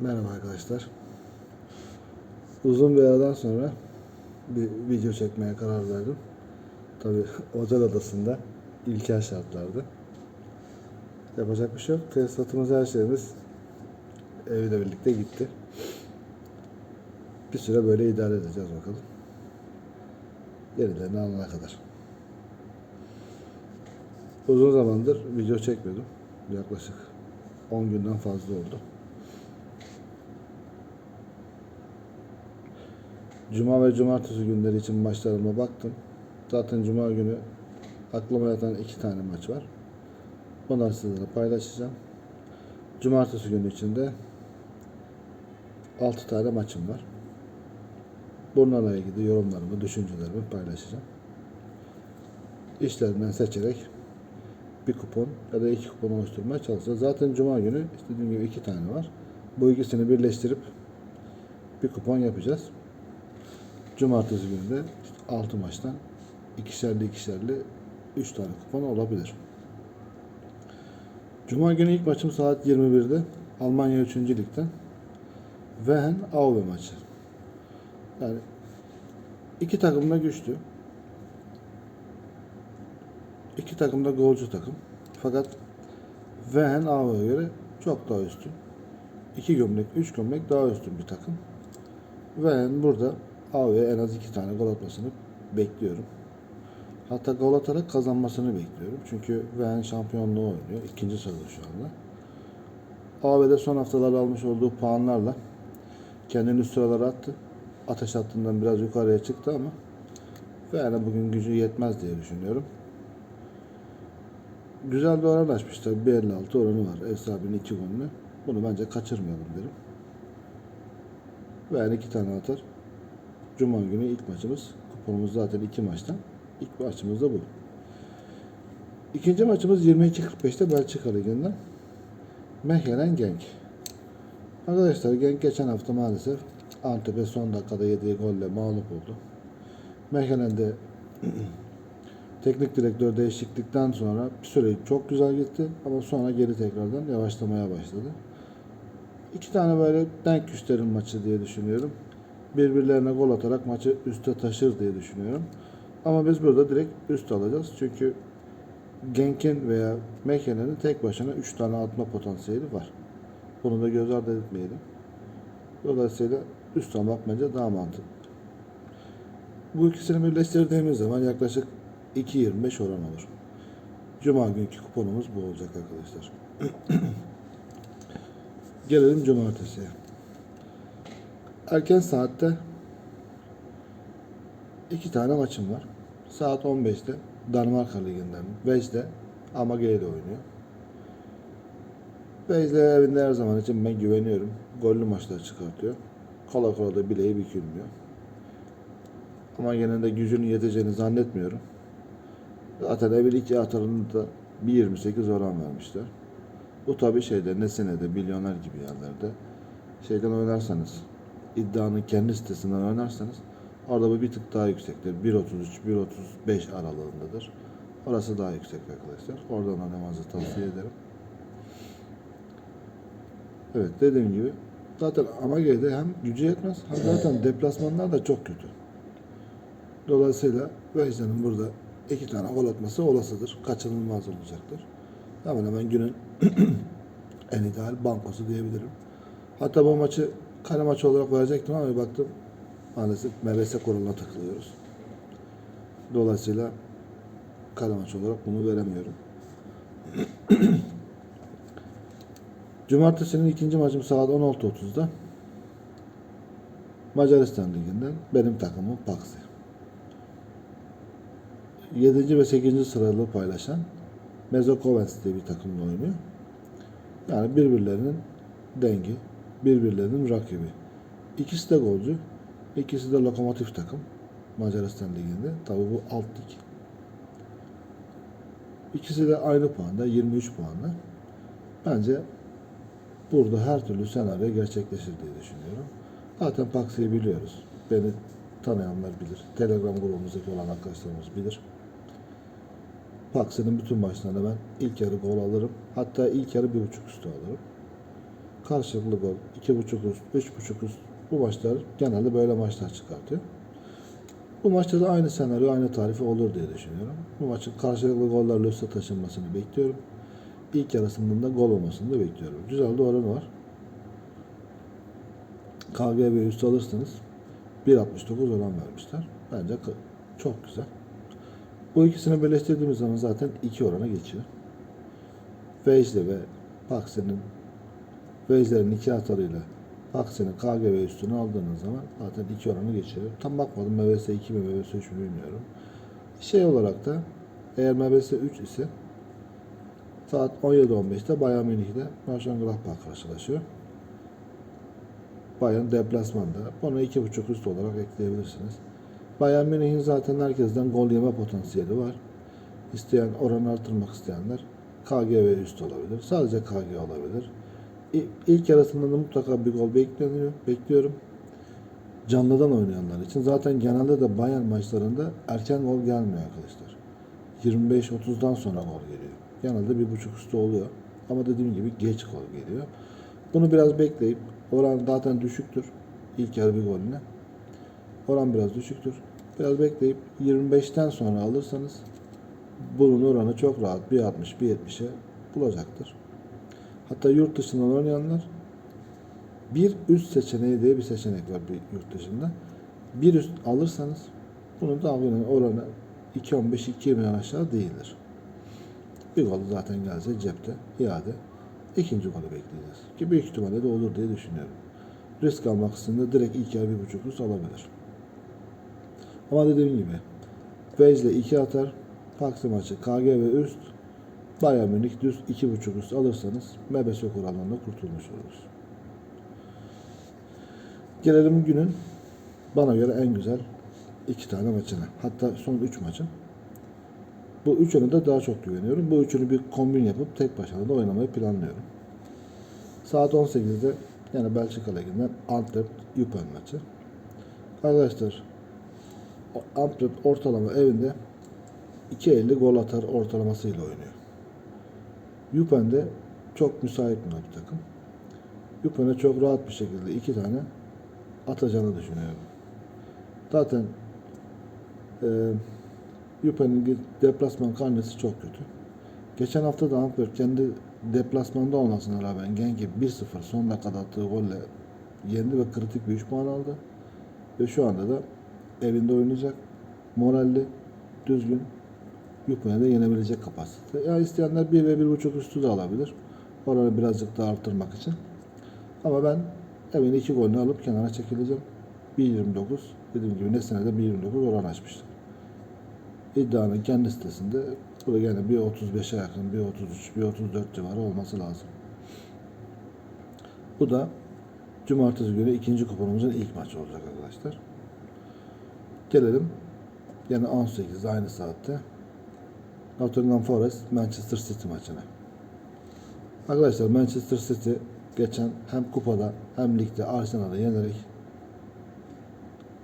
Merhaba arkadaşlar. Uzun bir aradan sonra bir video çekmeye karar verdim. Tabi otel odasında ilkel şartlarda. Yapacak bir şey yok. Tesisatımız her şeyimiz evle birlikte gitti. Bir süre böyle idare edeceğiz bakalım. Yenilerini alana kadar. Uzun zamandır video çekmiyordum. Yaklaşık 10 günden fazla oldu. Cuma ve cumartesi günleri için maçlarıma baktım. Zaten cuma günü aklıma yatan iki tane maç var. Onları sizinle paylaşacağım. Cumartesi günü içinde 6 tane maçım var. Bunlarla ilgili yorumlarımı, düşüncelerimi paylaşacağım. İşlerinden seçerek bir kupon ya da iki kupon oluşturmaya çalışacağız. Zaten cuma günü işte dediğim gibi iki tane var. Bu ikisini birleştirip bir kupon yapacağız. Cumartesi günü de işte 6 maçtan ikişerli ikişerli 3 tane kupon olabilir. Cuma günü ilk maçım saat 21'de Almanya 3. Lig'den Wehen Aue maçı. Yani iki takım da güçlü. İki takım da golcü takım. Fakat Wehen Aue'ye göre çok daha üstün. İki gömlek, üç gömlek daha üstün bir takım. Wehen burada Aue'ye en az iki tane gol atmasını bekliyorum. Hatta gol atarak kazanmasını bekliyorum. Çünkü Wehen şampiyonluğu oynuyor. İkinci sırada şu anda. Aue'de son haftalarda almış olduğu puanlarla kendini üst sıralara attı. Ateş hattından biraz yukarıya çıktı ama When'e bugün gücü yetmez diye düşünüyorum. Güzel bir oran açmışlar. 1.56 oranı var. Ev sahibinin iki golünü. Bunu bence kaçırmayalım derim. When iki tane atar. Cuma günü ilk maçımız. Kuponumuz zaten iki maçtan. İlk maçımız da bu. İkinci maçımız 22.45'te Belçika Ligi'nden. Mechelen Genk. Arkadaşlar Genk geçen hafta maalesef Antep'e son dakikada yediği golle mağlup oldu. Mechelen'de teknik direktör değişiklikten sonra bir süre çok güzel gitti ama sonra geri tekrardan yavaşlamaya başladı. İki tane böyle denk güçlerin maçı diye düşünüyorum. Birbirlerine gol atarak maçı üste taşır diye düşünüyorum. Ama biz burada direkt üst alacağız. Çünkü Genk'in veya Mechelen'in tek başına 3 tane atma potansiyeli var. Bunu da göz ardı etmeyelim. Dolayısıyla üst almak bence daha mantıklı. Bu ikisini birleştirdiğimiz zaman yaklaşık 2.25 oran olur. Cuma günkü kuponumuz bu olacak arkadaşlar. Gelelim cumartesiye. Erken saatte iki tane maçım var. Saat 15'te Danimarka Ligi'nden, 5'te Amage'de oynuyor. Beyzle evinde her zaman için ben güveniyorum. Gollü maçlar çıkartıyor. Kola kola da bileği bükülmüyor. Ama yine de gücünün yeteceğini zannetmiyorum. Zaten evin iki atarını da 1.28 oran vermişler. Bu tabi şeyde Nesene'de milyoner gibi yerlerde şeyden oynarsanız iddianın kendi sitesinden oynarsanız orada bu bir tık daha yüksektir. 1.33 1.35 aralığındadır. Orası daha yüksek arkadaşlar. Oradan oynamanızı tavsiye ederim. Evet dediğim gibi zaten Amage'de hem gücü yetmez hem zaten deplasmanlar da çok kötü. Dolayısıyla Vejde'nin burada iki tane gol atması olasıdır. Kaçınılmaz olacaktır. Hemen hemen günün en ideal bankosu diyebilirim. Hatta bu maçı kare maçı olarak verecektim ama bir baktım maalesef MBS kuralına takılıyoruz. Dolayısıyla kare maçı olarak bunu veremiyorum. Cumartesinin ikinci maçım saat 16.30'da. Macaristan Ligi'nden benim takımım Paxi. 7. ve 8. sıralı paylaşan Mezokovens diye bir takımla oynuyor. Yani birbirlerinin dengi, birbirlerinin rakibi. İkisi de golcü, ikisi de lokomotif takım Macaristan Ligi'nde. Tabi bu alt lig. İkisi de aynı puanda, 23 puanla. Bence burada her türlü senaryo gerçekleşir diye düşünüyorum. Zaten Paxi'yi biliyoruz. Beni tanıyanlar bilir. Telegram grubumuzdaki olan arkadaşlarımız bilir. Paxi'nin bütün maçlarında ben ilk yarı gol alırım. Hatta ilk yarı bir buçuk üstü alırım. Karşılıklı gol, 2.5 üst, 3.5 üst bu maçlar genelde böyle maçlar çıkartıyor. Bu maçta da aynı senaryo, aynı tarifi olur diye düşünüyorum. Bu maçın karşılıklı gollerle üste taşınmasını bekliyorum. İlk yarısından da gol olmasını da bekliyorum. Güzel de oranı var. KGB üstü alırsanız 1.69 oran vermişler. Bence çok güzel. Bu ikisini birleştirdiğimiz zaman zaten iki orana geçiyor. Vejde ve Paxe'nin Vejder'in iki atarıyla Paxe'nin KGB üstünü aldığınız zaman zaten iki oranı geçiyor. Tam bakmadım MBS 2 mi MBS 3 mü bilmiyorum. Şey olarak da eğer MBS 3 ise saat 17.15'te Bayern Münih'de Mönchengladbach karşılaşıyor. Bayern deplasmanda. Bunu 2.5 üst olarak ekleyebilirsiniz. Bayern Münih'in zaten herkesten gol yeme potansiyeli var. İsteyen oranı artırmak isteyenler KG üst olabilir. Sadece KG olabilir. İlk yarısında da mutlaka bir gol bekleniyor, bekliyorum. Canlıdan oynayanlar için. Zaten genelde de Bayern maçlarında erken gol gelmiyor arkadaşlar. 25-30'dan sonra gol geliyor. Genelde bir buçuk üstü oluyor. Ama dediğim gibi geç gol geliyor. Bunu biraz bekleyip oran zaten düşüktür. İlk yarı bir golüne. Oran biraz düşüktür. Biraz bekleyip 25'ten sonra alırsanız bunun oranı çok rahat 1.60 1.70'e bulacaktır. Hatta yurt dışından oynayanlar bir üst seçeneği diye bir seçenek var bir yurt dışında. Bir üst alırsanız bunun da yine oranı 2.15 2.20'den aşağı değildir. Bir gol zaten gelse cepte iade. İkinci golü bekleyeceğiz. Ki büyük ihtimalle de olur diye düşünüyorum. Risk almak istediğinde direkt ilk yarı bir buçuk üst alabilir. Ama dediğim gibi Vejle 2 atar. Paksi maçı KG ve üst. Bayern Münih düz 2.5 üst alırsanız MBS kurallarında kurtulmuş oluruz. Gelelim günün bana göre en güzel iki tane maçına. Hatta son 3 maçın. Bu üçünü de daha çok güveniyorum. Bu üçünü bir kombin yapıp tek başına da oynamayı planlıyorum. Saat 18'de yani Belçika Ligi'nden Antwerp Eupen maçı. Arkadaşlar Antwerp ortalama evinde 2.50 gol atar ortalamasıyla oynuyor. Eupen de çok müsait buna bir takım. Eupen'e çok rahat bir şekilde iki tane atacağını düşünüyorum. Zaten e, Eupen'in deplasman karnesi çok kötü. Geçen hafta da Antwerp kendi deplasmanda olmasına rağmen Genk'i 1-0 son dakikada attığı golle yendi ve kritik bir 3 puan aldı. Ve şu anda da evinde oynayacak. Moralli, düzgün. Da yenebilecek kapasite. Ya isteyenler 1 ve 1.5 üstü de alabilir. Oranı birazcık daha arttırmak için. Ama ben evin iki golünü alıp kenara çekileceğim. 1.29 dediğim gibi ne senede 1.29 oran açmıştım. İddianın kendi sitesinde bu da gene 1.35'e yakın, 1.33, 1.34 civarı olması lazım. Bu da Cumartesi günü ikinci kuponumuzun ilk maçı olacak arkadaşlar. Gelelim yine 18 aynı saatte Nottingham Forest Manchester City maçına. Arkadaşlar Manchester City geçen hem kupada hem ligde Arsenal'ı yenerek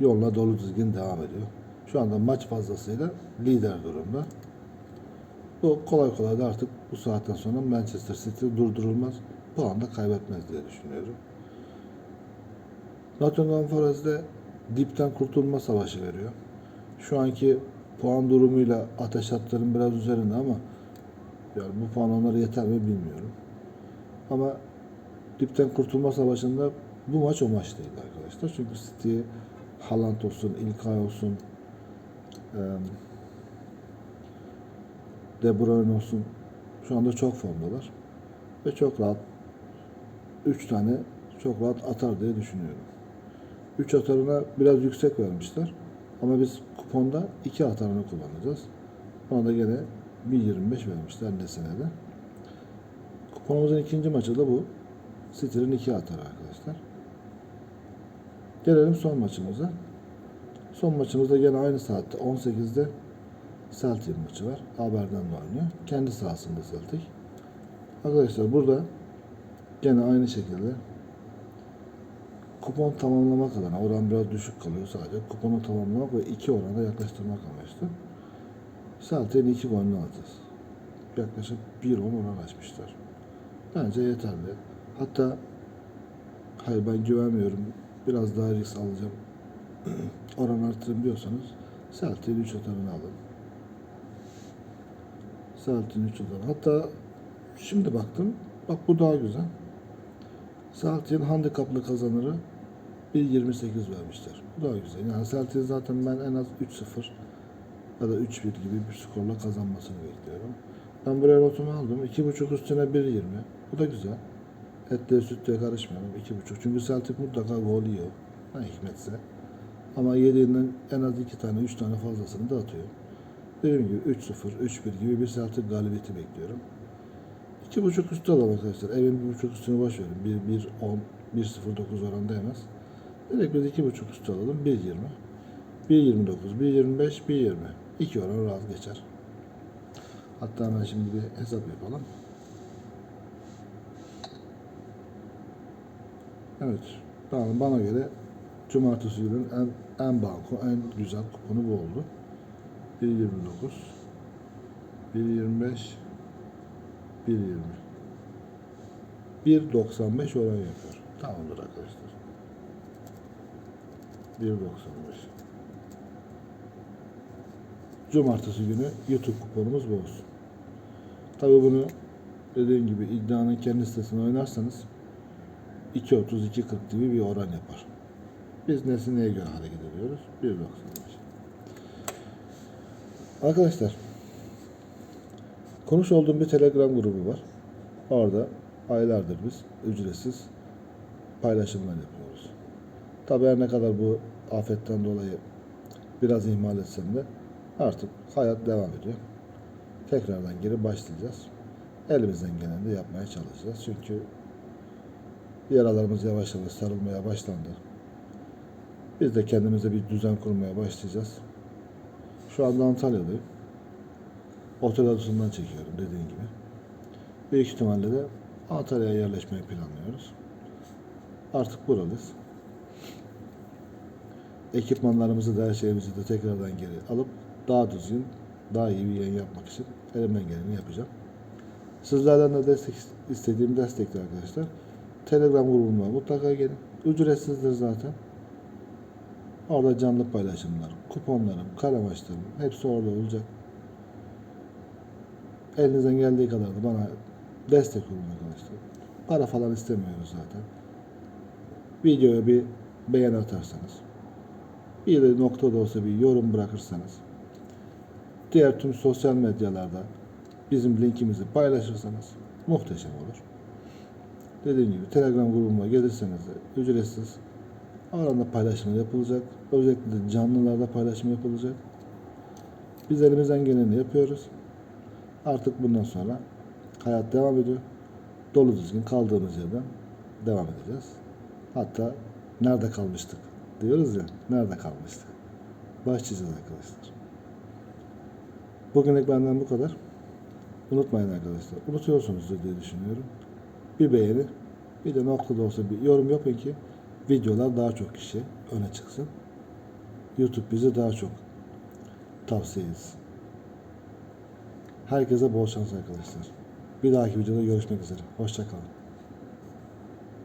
yoluna dolu düzgün devam ediyor. Şu anda maç fazlasıyla lider durumda. Bu kolay kolay da artık bu saatten sonra Manchester City durdurulmaz. Puan da kaybetmez diye düşünüyorum. Nottingham Forest'de dipten kurtulma savaşı veriyor. Şu anki puan durumuyla ateş hatların biraz üzerinde ama yani bu puan onlara yeter mi bilmiyorum. Ama dipten kurtulma savaşında bu maç o maç değil arkadaşlar. Çünkü City, Haaland olsun, İlkay olsun, De Bruyne olsun şu anda çok formdalar. Ve çok rahat 3 tane çok rahat atar diye düşünüyorum. 3 atarına biraz yüksek vermişler. Ama biz kuponda 2 atarını kullanacağız. Ona da gene 1.25 vermişler ne senede. Kuponumuzun ikinci maçı da bu. City'nin 2 atarı arkadaşlar. Gelelim son maçımıza. Son maçımızda gene aynı saatte 18'de Celtic maçı var. Haberden de oynuyor. Kendi sahasında Celtic. Arkadaşlar burada gene aynı şekilde kupon tamamlamak adına oran biraz düşük kalıyor sadece. Kuponu tamamlamak ve iki orana yaklaştırmak amaçlı. Celtic'in iki golünü alacağız. Yaklaşık 1.10 oran açmışlar. Bence yeterli. Hatta hayır ben güvenmiyorum, biraz daha risk alacağım, oran arttırın diyorsanız Celtic'in 3 atarını alın. Celtic'in 3 atarını. Hatta şimdi baktım, bak bu daha güzel. Celtic'in handikaplı kazanırı 1.28 vermişler. Daha güzel. Yani Celtic'in zaten ben en az 3-0 ya da 3-1 gibi bir skorla kazanmasını bekliyorum. Ben buraya notumu aldım. 2.5 üstüne 1.20. Bu da güzel. Etle sütle karışmıyorum. 2.5. Çünkü Celtic mutlaka gol yiyor. Ne hikmetse. Ama yediğinden en az 2 tane 3 tane fazlasını da atıyor. Dediğim gibi 3-0, 3-1 gibi bir Celtic galibiyeti bekliyorum. 2.5 üstü alalım arkadaşlar. Evin 1.5 üstünü boş verin. 1-1-10, 1-0-9 oranda yemez. Direkt biz 2.5 üstü alalım. 1.20. 1.29, 1.25, 1.20. 2 oran rahat geçer. Hatta hemen şimdi bir hesap yapalım. Evet. Tamam bana göre cumartesi günün en, en banko, en güzel kuponu bu oldu. 1.29 1.25 1.20 1.95 oran yapıyor. Tamamdır arkadaşlar. 1.95 Cumartesi günü YouTube kuponumuz bu olsun. Tabii bunu dediğim gibi iddianın kendi sitesine oynarsanız 2.30 2.40 gibi bir oran yapar. Biz nesi neye göre hareket ediyoruz? 1.95 Arkadaşlar konuş olduğum bir Telegram grubu var. Orada aylardır biz ücretsiz paylaşımlar yapıyoruz. Tabii her ne kadar bu afetten dolayı biraz ihmal etsem de artık hayat devam ediyor. Tekrardan geri başlayacağız. Elimizden geleni de yapmaya çalışacağız. Çünkü yaralarımız yavaş yavaş sarılmaya başlandı. Biz de kendimize bir düzen kurmaya başlayacağız. Şu anda Antalya'dayım. Otel odasından çekiyorum dediğim gibi. Büyük ihtimalle de Antalya'ya yerleşmeyi planlıyoruz. Artık buralıyız. Ekipmanlarımızı da her şeyimizi de tekrardan geri alıp daha düzgün, daha iyi bir yayın yapmak için elimden geleni yapacağım. Sizlerden de destek istediğim destekli arkadaşlar. Telegram grubuma mutlaka gelin. Ücretsizdir zaten. Orada canlı paylaşımlar, kuponlarım, kalem açlarım hepsi orada olacak. Elinizden geldiği kadar da bana destek olun arkadaşlar. Para falan istemiyoruz zaten. Videoya bir beğeni atarsanız, bir de nokta da olsa bir yorum bırakırsanız, diğer tüm sosyal medyalarda bizim linkimizi paylaşırsanız muhteşem olur. Dediğim gibi Telegram grubuma gelirseniz de ücretsiz Aranda paylaşım yapılacak. Özellikle de canlılarda paylaşım yapılacak. Biz elimizden geleni yapıyoruz. Artık bundan sonra hayat devam ediyor. Dolu düzgün kaldığımız yerden devam edeceğiz. Hatta nerede kalmıştık diyoruz ya, nerede kalmıştık. Başlayacağız arkadaşlar. Bugünlük benden bu kadar. Unutmayın arkadaşlar. Unutuyorsunuzdur diye düşünüyorum. Bir beğeni, bir de noktada olsa bir yorum yapın ki videolar daha çok kişi öne çıksın. YouTube bizi daha çok tavsiye etsin. Herkese bol şans arkadaşlar. Bir dahaki videoda görüşmek üzere. Hoşçakalın.